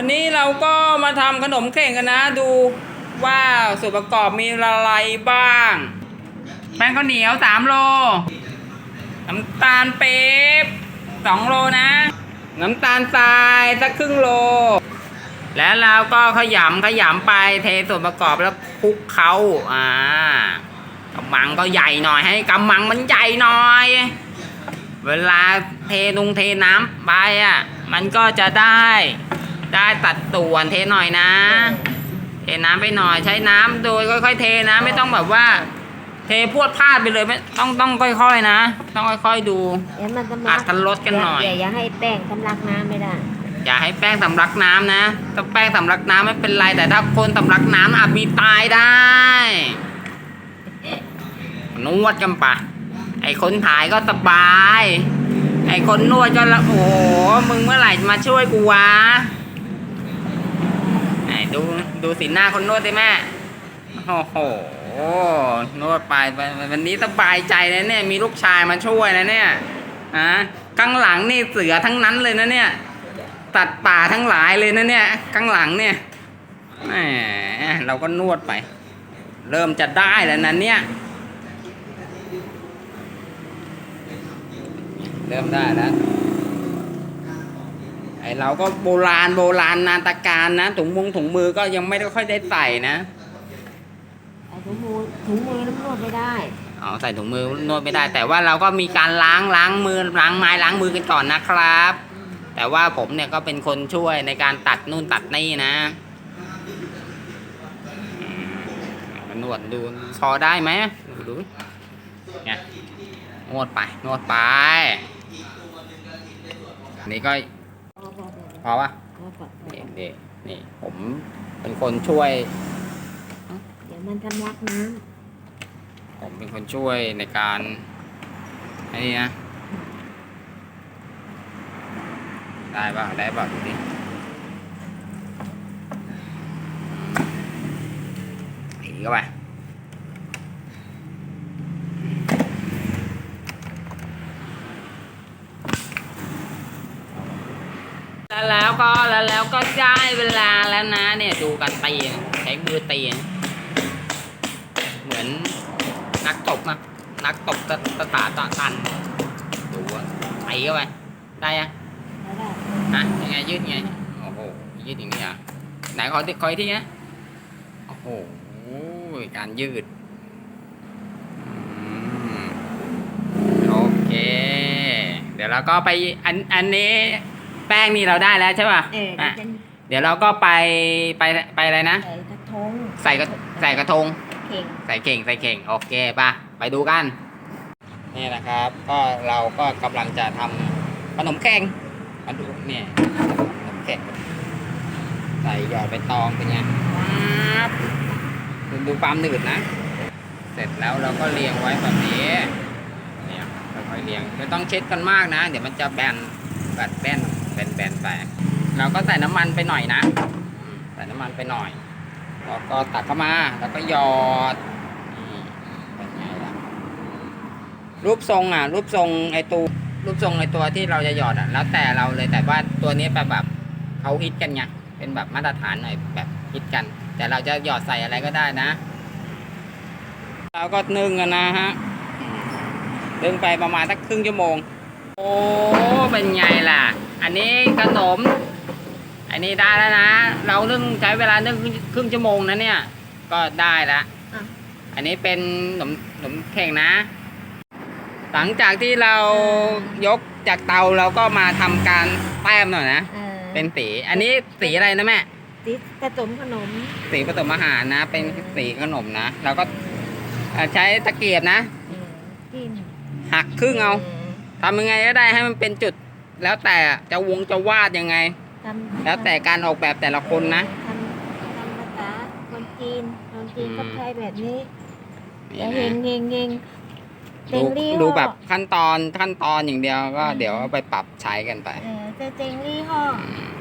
วันนี้เราก็มาทำขนมเข่งกันนะ ดูว่าส่วนประกอบมีอะไรบ้าง แป้งข้าวเหนียวสามโล น้ำตาลเป๊บสองโลนะ น้ำตาลทรายสักครึ่งโล แล้วเราก็ขยำขยำไปเทส่วนประกอบแล้วคลุกเขาอ่ากำมังก็ใหญ่หน่อยให้กำมังมันใหญ่หน่อย เวลาเทนุงเทน้ำไปอะ มันก็จะได้ ได้ตัดส่วนเทหน่อยนะ เทน้ำไปหน่อย ใช้น้ำโดยค่อยๆเทนะ ไม่ต้องแบบว่า เทพรวดพลาดไปเลยไม่ต้องต้องค่อยๆนะ ต้องค่อยๆดูเดี๋ยวมันสำอัลัดกันลดกันหน่อย อย่าอย่าให้แป้งสำลักน้ำไม่ได้ อย่าให้แป้งสำลักน้ำนะถ้าแป้งสำลักน้ำไม่เป็นไรแต่ถ้าคนสำลักน้ำอาจมีตายได้ นวดกันปะไอคนถ่ายก็สบาย ไอคนนวดก็ละโอ้โหมึงเมื่อไหร่จะมาช่วยกูวะไหน ดูดูสีหน้าคนนวดดิแม่โอ้โหนวดไปวันนี้สบายใจนะเนี่ย มีลูกชายมาช่วยนะเนี่ยฮะข้างหลังนี่เสือทั้งนั้นเลยนะเนี่ยตัดป่าทั้งหลายเลยนะเนี่ยข้างหลังเนี่ยแหมเราก็นวดไป เริ่มจะได้แล้วนะเนี่ย เริ่มได้แล้ว เราก็โบราณโบราณนาตการนะถุงมงถุงมือก็ยังไม่ได้ค่อยได้ใส่นะไอ้ถุงมือถุงมือน้ำนวดไม่ได้อ๋อใส่ถุงมือนวดไม่ได้ แต่ว่าเราก็มีการล้างล้างมือล้างไม้ล้างมือกันก่อนนะครับ แต่ว่าผมเนี่ยก็เป็นคนช่วยในการตัดนู่นตัดนี่นะอืมมานวดดูพอได้ไหมดูดูเนี่ยนวดไปนวดไปอันนี้ก็ พอพอพอพอปะพอพอพอนี่นี่นี่ผมเป็นคนช่วย เดี๋ยวมันสำลักน้ผมเป็นคนช่วยในการไอ้นี่นะ ได้ป่ะ ได้ป่ะดูดิอีกเข้าไป แล้วแล้วก็แล้วแล้วก็ได้เวลาแล้วนะ เนี่ยดูกันตีใช้มือตีเหมือนนักตบนะนักตบตะตะตาตะตันดูว่าตีเข้าไปได้ยังำแล้วได้ฮะยังไงยืดไงโอ้โหยืดอย่างนี้เหรอะไหนขอขออีกทีนะโอ้โหการยืดโอเค เดี๋ยวเราก็ไปอันอันนี้ แป้งนี่เราได้แล้วใช่ป่ะเอออะเดี๋ยวจะเดี๋ยวเราก็ไปไปไปอะไรนะ ใส่กระทงใส่กระใส่กระทง เข่งใส่เข่งใส่เข่งโอเคป่ะไปดูกัน นี่นะครับ ก็เราก็กำลังจะทำขนมแข็งมาดูเนี่ยขนมแข็งใส่หยอดใบตองเป็นไงปั๊บดูดูความหนืดนะ เสร็จแล้วเราก็เรียงไว้แบบนี้เนี่ยค่อยๆเรียงไม่ต้องเช็ดกันมากนะ เดี๋ยวมันจะแบนแบบแบน แบนแบนไปเราก็ใส่น้ำมันไปหน่อยนะ ใส่น้ำมันไปหน่อย แล้วก็ตักเข้ามาแล้วก็หยอดเป็นไงล่ะรูปทรงอะ รูปทรงไอตัวรูปทรงไอตัวที่เราจะหยอดอะ แล้วแต่เราเลยแต่ว่าตัวนี้แบบแบบเขาฮิตกันไงเป็นแบบมาตรฐานหน่อยแบบฮิตกัน แต่เราจะหยอดใส่อะไรก็ได้นะเราก็นึ่งกันนะฮะนึ่งไปประมาณสักครึ่งชั่วโมง โอ้เป็นไงล่ะ อันนี้ขนม อันนี้ได้แล้วนะ เรานึ่งใช้เวลานึ่งครึ่งชั่วโมงนะเนี่ย ก็ได้แล้วอะอันนี้เป็นขนมขนมเข่งนะ หลังจากที่เรายกจากเตาเราก็มาทำการแต้มหน่อยนะ เออเป็นสี อันนี้สีอะไรนะแม่ติดผสมขนม สีผสมอาหารนะ เป็นสีขนมนะ เราก็เอ่อใช้ตะเกียบนะเออจิ้มหักครึ่งเอาอ ทำยังไงก็ได้ให้มันเป็นจุด แล้วแต่จะวงจะวาดยังไง ทำแล้วแต่การออกแบบแต่ละคนนะ ทำทำภาษาคนจีนคนจีนอืม ก็ใช้แบบนี้นี่แต่นะเฮงเฮงเฮงเจดูงลี่ดูห่อแบบขั้นตอนขั้นตอนอย่างเดียวก็อืมเดี๋ยวเอาไปปรับใช้กันไป เออจะเจงลี่ห่ออืม